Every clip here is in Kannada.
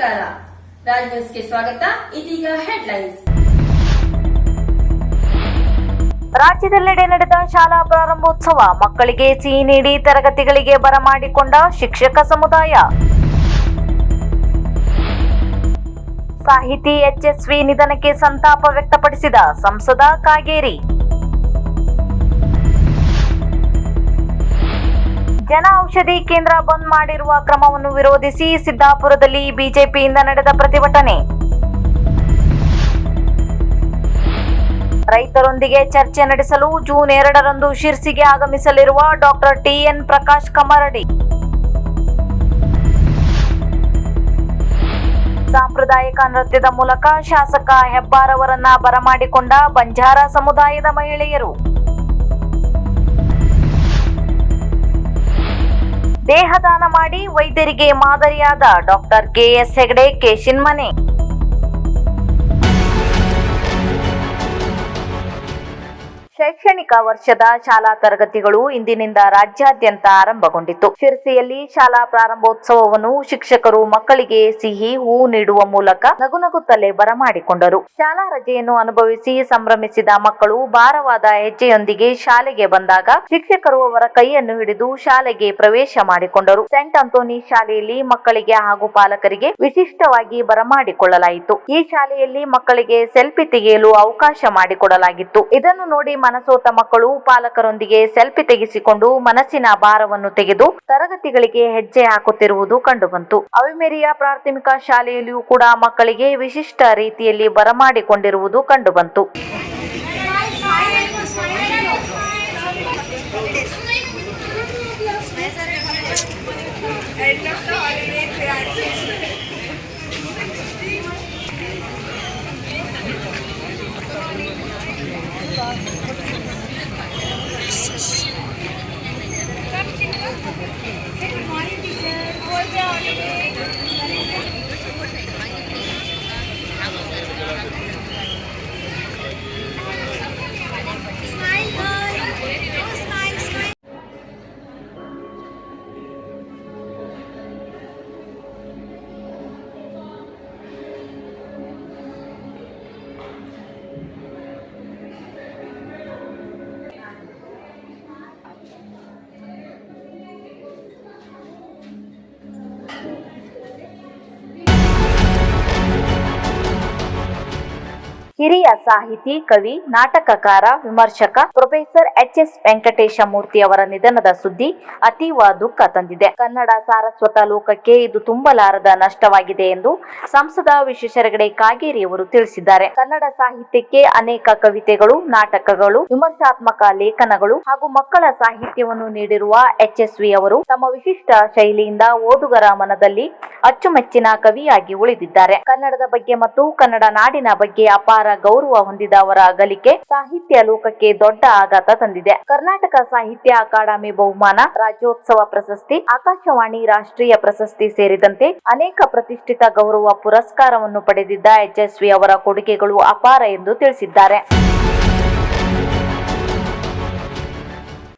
ರಾಜ್ ನ್ಯೂಸ್ಗೆ ಸ್ವಾಗತ. ಇದೀಗ ಹೆಡ್ಲೈನ್ಸ್. ರಾಜ್ಯದೆಲ್ಲೆಡೆ ನಡೆದ ಶಾಲಾ ಪ್ರಾರಂಭೋತ್ಸವ ಮಕ್ಕಳಿಗೆ ಸಿಹಿ ನೀಡಿ ತರಗತಿಗಳಿಗೆ ಬರಮಾಡಿಕೊಂಡ ಶಿಕ್ಷಕ ಸಮುದಾಯ. ಸಾಹಿತಿ ಎಚ್ಎಸ್ವಿ ನಿಧನಕ್ಕೆ ಸಂತಾಪ ವ್ಯಕ್ತಪಡಿಸಿದ ಸಂಸದ ಕಾಗೇರಿ. ಜನ ಔಷಧಿ ಕೇಂದ್ರ ಬಂದ್ ಮಾಡಿರುವ ಕ್ರಮವನ್ನು ವಿರೋಧಿಸಿ ಸಿದ್ದಾಪುರದಲ್ಲಿ ಬಿಜೆಪಿಯಿಂದ ನಡೆದ ಪ್ರತಿಭಟನೆ. ರೈತರೊಂದಿಗೆ ಚರ್ಚೆ ನಡೆಸಲು ಜೂನ್ ಎರಡರಂದು ಶಿರ್ಸಿಗೆ ಆಗಮಿಸಲಿರುವ ಡಾಕ್ಟರ್ ಟಿಎನ್ ಪ್ರಕಾಶ್ ಕಮರಡಿ ಸಾಂಪ್ರದಾಯಿಕ ನೃತ್ಯದ ಮೂಲಕ ಶಾಸಕ ಹೆಬ್ಬಾರವರನ್ನ ಬರಮಾಡಿಕೊಂಡ ಬಂಜಾರ ಸಮುದಾಯದ ಮಹಿಳೆಯರು. ದೇಹದಾನ ಮಾಡಿ ವೈದ್ಯರಿಗೆ ಮಾದರಿಯಾದ doctor K S Hegde Keshinmane ಶೈಕ್ಷಣಿಕ ವರ್ಷದ ಶಾಲಾ ತರಗತಿಗಳು ಇಂದಿನಿಂದ ರಾಜ್ಯಾದ್ಯಂತ ಆರಂಭಗೊಂಡಿತು ಶಿರಸಿಯಲ್ಲಿ ಶಾಲಾ ಪ್ರಾರಂಭೋತ್ಸವವನ್ನು ಶಿಕ್ಷಕರು ಮಕ್ಕಳಿಗೆ ಸಿಹಿ, ಹೂ ನೀಡುವ ಮೂಲಕ ನಗುನಗುತ್ತಲೇ ಬರಮಾಡಿಕೊಂಡರು ಶಾಲಾ ರಜೆಯನ್ನು ಅನುಭವಿಸಿ ಸಂಭ್ರಮಿಸಿದ ಮಕ್ಕಳು ಭಾರವಾದ ಹೆಜ್ಜೆಯೊಂದಿಗೆ ಶಾಲೆಗೆ ಬಂದಾಗ ಶಿಕ್ಷಕರು ಅವರ ಕೈಯನ್ನು ಹಿಡಿದು ಶಾಲೆಗೆ ಪ್ರವೇಶ ಮಾಡಿಕೊಂಡರು. ಸೆಂಟ್ ಅಂತೋನಿ ಶಾಲೆಯಲ್ಲಿ ಮಕ್ಕಳಿಗೆ ಹಾಗೂ ಪಾಲಕರಿಗೆ ವಿಶಿಷ್ಟವಾಗಿ ಬರಮಾಡಿಕೊಳ್ಳಲಾಯಿತು ಈ ಶಾಲೆಯಲ್ಲಿ ಮಕ್ಕಳಿಗೆ ಸೆಲ್ಫಿ ತೆಗೆಯಲು ಅವಕಾಶ ಮಾಡಿಕೊಡಲಾಗಿತ್ತು. ಇದನ್ನು ನೋಡಿ ಮನಸೋತ ಮಕ್ಕಳು ಪಾಲಕರೊಂದಿಗೆ ಸೆಲ್ಫಿ ತೆಗೆಸಿಕೊಂಡು ಮನಸ್ಸಿನ ಭಾರವನ್ನು ತೆಗೆದು ತರಗತಿಗಳಿಗೆ ಹೆಜ್ಜೆ ಹಾಕುತ್ತಿರುವುದು ಕಂಡುಬಂತು. ಅವಿಮೇರಿಯ ಪ್ರಾಥಮಿಕ ಶಾಲೆಯಲ್ಲಿಯೂ ಕೂಡ ಮಕ್ಕಳಿಗೆ ವಿಶಿಷ್ಟ ರೀತಿಯಲ್ಲಿ ಬರಮಾಡಿಕೊಂಡಿರುವುದು ಕಂಡುಬಂತು. ಹಿರಿಯ ಸಾಹಿತಿ, ಕವಿ, ನಾಟಕಕಾರ, ವಿಮರ್ಶಕ professor H S Venkatesha Murthy ಅವರ ನಿಧನದ ಸುದ್ದಿ ಅತೀವ ದುಃಖ ತಂದಿದೆ. ಕನ್ನಡ ಸಾರಸ್ವತ ಲೋಕಕ್ಕೆ ಇದು ತುಂಬಲಾರದ ನಷ್ಟವಾಗಿದೆ ಎಂದು ಸಂಸದ ವಿಶ್ವೇಶ್ವರಗಡೆ ಕಾಗೇರಿ ಅವರು ತಿಳಿಸಿದ್ದಾರೆ. ಕನ್ನಡ ಸಾಹಿತ್ಯಕ್ಕೆ ಅನೇಕ ಕವಿತೆಗಳು, ನಾಟಕಗಳು, ವಿಮರ್ಶಾತ್ಮಕ ಲೇಖನಗಳು ಹಾಗೂ ಮಕ್ಕಳ ಸಾಹಿತ್ಯವನ್ನು ನೀಡಿರುವ ಎಚ್ ಎಸ್ ವಿ ಅವರು ತಮ್ಮ ವಿಶಿಷ್ಟ ಶೈಲಿಯಿಂದ ಓದುಗರ ಮನದಲ್ಲಿ ಅಚ್ಚುಮೆಚ್ಚಿನ ಕವಿಯಾಗಿ ಉಳಿದಿದ್ದಾರೆ. ಕನ್ನಡದ ಬಗ್ಗೆ ಮತ್ತು ಕನ್ನಡ ನಾಡಿನ ಬಗ್ಗೆ ಅಪಾರ ಗೌರವ ಹೊಂದಿದ ಅವರ ಅಗಲಿಕೆ ಸಾಹಿತ್ಯ ಲೋಕಕ್ಕೆ ದೊಡ್ಡ ಆಘಾತ ತಂದಿದೆ. ಕರ್ನಾಟಕ ಸಾಹಿತ್ಯ ಅಕಾಡೆಮಿ ಬಹುಮಾನ, ರಾಜ್ಯೋತ್ಸವ ಪ್ರಶಸ್ತಿ, ಆಕಾಶವಾಣಿ ರಾಷ್ಟ್ರೀಯ ಪ್ರಶಸ್ತಿ ಸೇರಿದಂತೆ ಅನೇಕ ಪ್ರತಿಷ್ಠಿತ ಗೌರವ ಪುರಸ್ಕಾರವನ್ನು ಪಡೆದಿದ್ದ ಎಚ್ಎಸ್ವಿ ಅವರ ಕೊಡುಗೆಗಳು ಅಪಾರ ಎಂದು ತಿಳಿಸಿದ್ದಾರೆ.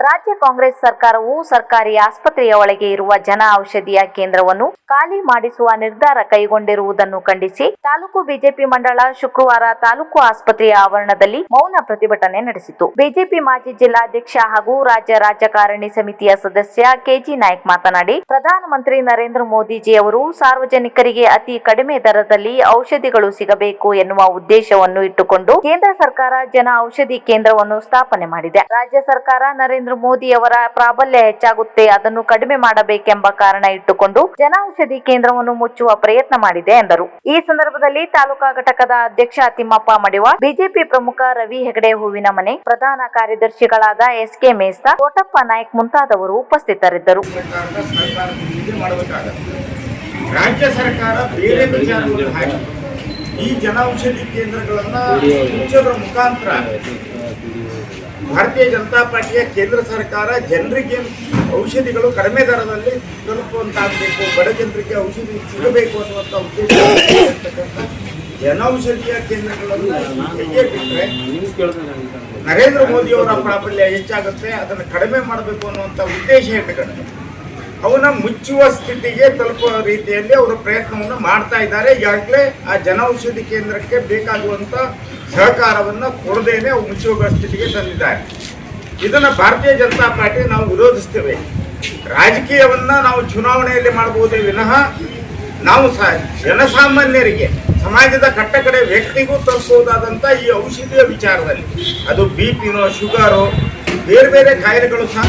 ರಾಜ್ಯ ಕಾಂಗ್ರೆಸ್ ಸರ್ಕಾರವು ಸರ್ಕಾರಿ ಆಸ್ಪತ್ರೆಯ ಒಳಗೆ ಇರುವ ಜನ ಔಷಧಿಯ ಕೇಂದ್ರವನ್ನು ಖಾಲಿ ಮಾಡಿಸುವ ನಿರ್ಧಾರ ಕೈಗೊಂಡಿರುವುದನ್ನು ಖಂಡಿಸಿ ತಾಲೂಕು ಬಿಜೆಪಿ ಮಂಡಳ ಶುಕ್ರವಾರ ತಾಲೂಕು ಆಸ್ಪತ್ರೆಯ ಆವರಣದಲ್ಲಿ ಮೌನ ಪ್ರತಿಭಟನೆ ನಡೆಸಿತು. ಬಿಜೆಪಿ ಮಾಜಿ ಜಿಲ್ಲಾಧ್ಯಕ್ಷ ಹಾಗೂ ರಾಜ್ಯ ರಾಜಕಾರಣಿ ಸಮಿತಿಯ ಸದಸ್ಯ ಕೆಜಿ ನಾಯ್ಕ್ ಮಾತನಾಡಿ, ಪ್ರಧಾನಮಂತ್ರಿ ನರೇಂದ್ರ ಮೋದಿಜಿ ಅವರು ಸಾರ್ವಜನಿಕರಿಗೆ ಅತಿ ಕಡಿಮೆ ದರದಲ್ಲಿ ಔಷಧಿಗಳು ಸಿಗಬೇಕು ಎನ್ನುವ ಉದ್ದೇಶವನ್ನು ಇಟ್ಟುಕೊಂಡು ಕೇಂದ್ರ ಸರ್ಕಾರ ಜನ ಔಷಧಿ ಕೇಂದ್ರವನ್ನು ಸ್ಥಾಪನೆ ಮಾಡಿದೆ. ರಾಜ್ಯ ಸರ್ಕಾರ ನರೇಂದ್ರ ಮೋದಿ ಅವರ ಪ್ರಾಬಲ್ಯ ಹೆಚ್ಚಾಗುತ್ತೆ, ಅದನ್ನು ಕಡಿಮೆ ಮಾಡಬೇಕೆಂಬ ಕಾರಣ ಇಟ್ಟುಕೊಂಡು ಜನೌಷಧಿ ಕೇಂದ್ರವನ್ನು ಮುಚ್ಚುವ ಪ್ರಯತ್ನ ಮಾಡಿದೆ ಎಂದರು. ಈ ಸಂದರ್ಭದಲ್ಲಿ ತಾಲೂಕಾ ಘಟಕದ ಅಧ್ಯಕ್ಷ ತಿಮ್ಮಪ್ಪ ಮಡಿವ ಬಿಜೆಪಿ ಪ್ರಮುಖ ರವಿ ಹೆಗಡೆ ಹೂವಿನ ಮನೆ ಪ್ರಧಾನ ಕಾರ್ಯದರ್ಶಿಗಳಾದ ಎಸ್ ಕೆ ಮೇಸ್ತಾ, ಕೋಟಪ್ಪ ನಾಯ್ಕ್ ಮುಂತಾದವರು ಉಪಸ್ಥಿತರಿದ್ದರು. ರಾಜ್ಯ ಸರ್ಕಾರ ಬೇರೆ ಈ ಜನೌಷಧಿ ಕೇಂದ್ರಗಳನ್ನ ಮುಚ್ಚೋದ್ರ ಮುಖಾಂತರ ಭಾರತೀಯ ಜನತಾ ಪಾರ್ಟಿಯ ಕೇಂದ್ರ ಸರ್ಕಾರ ಜನರಿಗೆ ಔಷಧಿಗಳು ಕಡಿಮೆ ದರದಲ್ಲಿ ತಲುಪುವಂತಾಗಬೇಕು, ಬಡ ಜನರಿಗೆ ಔಷಧಿ ಸಿಗಬೇಕು ಅನ್ನುವಂಥ ಉದ್ದೇಶ ಜನೌಷಧಿಯ ಕೇಂದ್ರಗಳನ್ನು ಹೇಗೆ ಬಿಟ್ಟರೆ ನರೇಂದ್ರ ಮೋದಿಯವರ ಪ್ರಾಬಲ್ಯ ಹೆಚ್ಚಾಗುತ್ತೆ, ಅದನ್ನು ಕಡಿಮೆ ಮಾಡಬೇಕು ಅನ್ನುವಂಥ ಉದ್ದೇಶ ಇಟ್ಟುಕೊಂಡು ಅವನ್ನ ಮುಚ್ಚುವ ಸ್ಥಿತಿಗೆ ತಲುಪುವ ರೀತಿಯಲ್ಲಿ ಅವರು ಪ್ರಯತ್ನವನ್ನು ಮಾಡ್ತಾ ಇದ್ದಾರೆ. ಈಗಾಗಲೇ ಆ ಜನೌಷಧಿ ಕೇಂದ್ರಕ್ಕೆ ಬೇಕಾಗುವಂತ ಸಹಕಾರವನ್ನು ಕೊಡದೇನೆ ಅವು ಮುಚ್ಚುವ ಸ್ಥಿತಿಗೆ ತಂದಿದ್ದಾರೆ. ಇದನ್ನು ಭಾರತೀಯ ಜನತಾ ಪಾರ್ಟಿ ನಾವು ವಿರೋಧಿಸ್ತೇವೆ. ರಾಜಕೀಯವನ್ನ ನಾವು ಚುನಾವಣೆಯಲ್ಲಿ ಮಾಡಬಹುದೇ ವಿನಃ ನಾವು ಸ ಜನಸಾಮಾನ್ಯರಿಗೆ, ಸಮಾಜದ ಕಟ್ಟಕಡೆ ವ್ಯಕ್ತಿಗೂ ತಲುಪಬಹುದಾದಂಥ ಈ ಔಷಧಿಯ ವಿಚಾರದಲ್ಲಿ. ಅದು ಬಿ ಪಿನೋ ಶುಗರು ಬೇರೆ ಬೇರೆ ಕಾಯಿಲೆಗಳು ಸಹ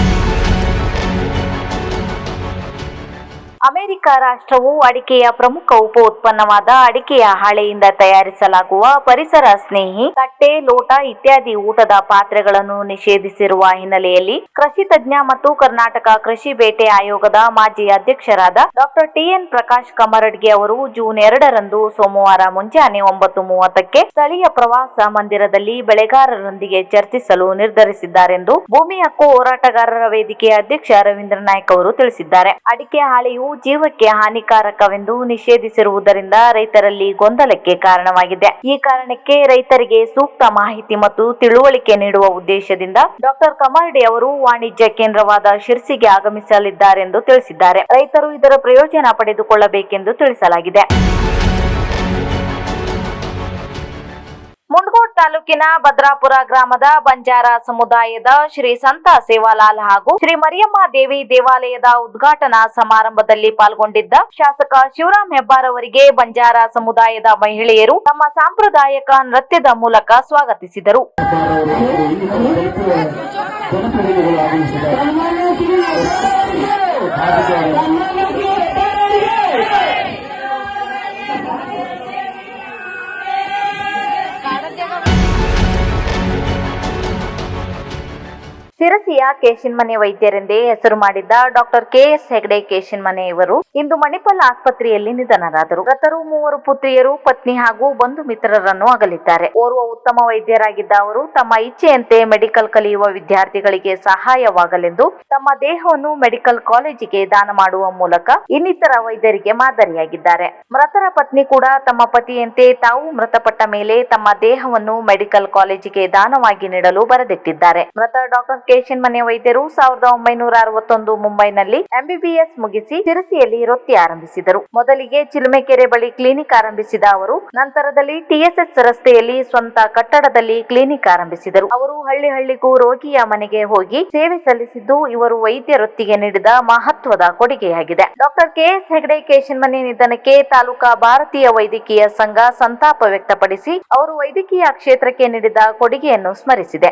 ಅಮೆರಿಕ ರಾಷ್ಟ್ರವು ಅಡಿಕೆಯ ಪ್ರಮುಖ ಉಪ ಉತ್ಪನ್ನವಾದ ಅಡಿಕೆಯ ಹಾಳೆಯಿಂದ ತಯಾರಿಸಲಾಗುವ ಪರಿಸರ ಸ್ನೇಹಿ, ತಟ್ಟೆ, ಲೋಟ ಇತ್ಯಾದಿ ಊಟದ ಪಾತ್ರೆಗಳನ್ನು ನಿಷೇಧಿಸಿರುವ ಹಿನ್ನೆಲೆಯಲ್ಲಿ ಕೃಷಿ ತಜ್ಞ ಮತ್ತು ಕರ್ನಾಟಕ ಕೃಷಿ ಬೇಟೆ ಆಯೋಗದ ಮಾಜಿ ಅಧ್ಯಕ್ಷರಾದ ಡಾಕ್ಟರ್ ಟಿಎನ್ ಪ್ರಕಾಶ್ ಕಮರಡ್ಗೆ ಅವರು ಜೂನ್ ಎರಡರಂದು ಸೋಮವಾರ ಮುಂಜಾನೆ ಒಂಬತ್ತು ಮೂವತ್ತಕ್ಕೆ ಸ್ಥಳೀಯ ಪ್ರವಾಸ ಮಂದಿರದಲ್ಲಿ ಬೆಳೆಗಾರರೊಂದಿಗೆ ಚರ್ಚಿಸಲು ನಿರ್ಧರಿಸಿದ್ದಾರೆಂದು ಭೂಮಿ ಹಕ್ಕು ಹೋರಾಟಗಾರರ ವೇದಿಕೆಯ ಅಧ್ಯಕ್ಷ ರವೀಂದ್ರ ನಾಯ್ಕ ಅವರು ತಿಳಿಸಿದ್ದಾರೆ. ಅಡಿಕೆ ಹಾಳೆಯು ಜೀವಕ್ಕೆ ಹಾನಿಕಾರಕವೆಂದು ನಿಷೇಧಿಸಿರುವುದರಿಂದ ರೈತರಲ್ಲಿ ಗೊಂದಲಕ್ಕೆ ಕಾರಣವಾಗಿದೆ. ಈ ಕಾರಣಕ್ಕೆ ರೈತರಿಗೆ ಸೂಕ್ತ ಮಾಹಿತಿ ಮತ್ತು ತಿಳುವಳಿಕೆ ನೀಡುವ ಉದ್ದೇಶದಿಂದ ಡಾಕ್ಟರ್ ಕಮಾರ್ಡಿ ಅವರು ವಾಣಿಜ್ಯ ಕೇಂದ್ರವಾದ ಶಿರ್ಸಿಗೆ ಆಗಮಿಸಲಿದ್ದಾರೆಂದು ತಿಳಿಸಿದ್ದಾರೆ. ರೈತರು ಇದರ ಪ್ರಯೋಜನ ಪಡೆದುಕೊಳ್ಳಬೇಕೆಂದು ತಿಳಿಸಲಾಗಿದೆ. ತಾಲೂಕಿನ ಭದ್ರಾಪುರ ಗ್ರಾಮದ ಬಂಜಾರ ಸಮುದಾಯದ ಶ್ರೀ ಸಂತ ಸೇವಾಲಾಲ್ ಹಾಗೂ ಶ್ರೀ ಮರಿಯಮ್ಮ ದೇವಿ ದೇವಾಲಯದ ಉದ್ಘಾಟನಾ ಸಮಾರಂಭದಲ್ಲಿ ಪಾಲ್ಗೊಂಡಿದ್ದ ಶಾಸಕ ಶಿವರಾಮ್ ಹೆಬ್ಬಾರ್ ಅವರಿಗೆ ಬಂಜಾರ ಸಮುದಾಯದ ಮಹಿಳೆಯರು ತಮ್ಮ ಸಾಂಪ್ರದಾಯಿಕ ನೃತ್ಯದ ಮೂಲಕ ಸ್ವಾಗತಿಸಿದರು. ಸಿರಸಿಯ ಕೇಶಿನ್ಮನೆ ವೈದ್ಯರೆಂದೇ ಹೆಸರು ಮಾಡಿದ್ದ ಡಾಕ್ಟರ್ ಕೆಎಸ್ ಹೆಗಡೆ ಕೇಶಿನ್ಮನೆ ಇವರು ಇಂದು ಮಣಿಪಾಲ್ ಆಸ್ಪತ್ರೆಯಲ್ಲಿ ನಿಧನರಾದರು. ಮೃತರು ಮೂವರು ಪುತ್ರಿಯರು, ಪತ್ನಿ ಹಾಗೂ ಬಂಧು ಮಿತ್ರರನ್ನು ಅಗಲಿದ್ದಾರೆ. ಓರ್ವ ಉತ್ತಮ ವೈದ್ಯರಾಗಿದ್ದ ಅವರು ತಮ್ಮ ಇಚ್ಛೆಯಂತೆ ಮೆಡಿಕಲ್ ಕಲಿಯುವ ವಿದ್ಯಾರ್ಥಿಗಳಿಗೆ ಸಹಾಯವಾಗಲೆಂದು ತಮ್ಮ ದೇಹವನ್ನು ಮೆಡಿಕಲ್ ಕಾಲೇಜಿಗೆ ದಾನ ಮಾಡುವ ಮೂಲಕ ಇನ್ನಿತರ ವೈದ್ಯರಿಗೆ ಮಾದರಿಯಾಗಿದ್ದಾರೆ. ಮೃತರ ಪತ್ನಿ ಕೂಡ ತಮ್ಮ ಪತಿಯಂತೆ ತಾವು ಮೃತಪಟ್ಟ ಮೇಲೆ ತಮ್ಮ ದೇಹವನ್ನು ಮೆಡಿಕಲ್ ಕಾಲೇಜಿಗೆ ದಾನವಾಗಿ ನೀಡಲು ಬರೆದಿಟ್ಟಿದ್ದಾರೆ. ಮೃತ ಡಾಕ್ಟರ್ ಕೇಶನ್ ಮನೆ ವೈದ್ಯರು ಸಾವಿರದ ಒಂಬೈನೂರ ಅರವತ್ತೊಂದು ಮುಂಬೈನಲ್ಲಿ ಎಂಬಿಬಿಎಸ್ ಮುಗಿಸಿ ತಿರುಸಿಯಲ್ಲಿ ವೃತ್ತಿ ಆರಂಭಿಸಿದರು. ಮೊದಲಿಗೆ ಚಿಲುಮೆಕೆರೆ ಬಳಿ ಕ್ಲಿನಿಕ್ ಆರಂಭಿಸಿದ ಅವರು, ನಂತರದಲ್ಲಿ ಟಿಎಸ್ಎಸ್ ರಸ್ತೆಯಲ್ಲಿ ಸ್ವಂತ ಕಟ್ಟಡದಲ್ಲಿ ಕ್ಲಿನಿಕ್ ಆರಂಭಿಸಿದರು. ಅವರು ಹಳ್ಳಿ ಹಳ್ಳಿಗೂ ರೋಗಿಯ ಮನೆಗೆ ಹೋಗಿ ಸೇವೆ ಸಲ್ಲಿಸಿದ್ದು ಇವರು ವೈದ್ಯ ವೃತ್ತಿಗೆ ನೀಡಿದ ಮಹತ್ವದ ಕೊಡುಗೆಯಾಗಿದೆ. ಡಾಕ್ಟರ್ ಕೆಎಸ್ ಹೆಗಡೆ ಕೇಶನ್ಮನೆ ನಿಧನಕ್ಕೆ ತಾಲೂಕಾ ಭಾರತೀಯ ವೈದ್ಯಕೀಯ ಸಂಘ ಸಂತಾಪ ವ್ಯಕ್ತಪಡಿಸಿ, ಅವರು ವೈದ್ಯಕೀಯ ಕ್ಷೇತ್ರಕ್ಕೆ ನೀಡಿದ ಕೊಡುಗೆಯನ್ನು ಸ್ಮರಿಸಿದೆ.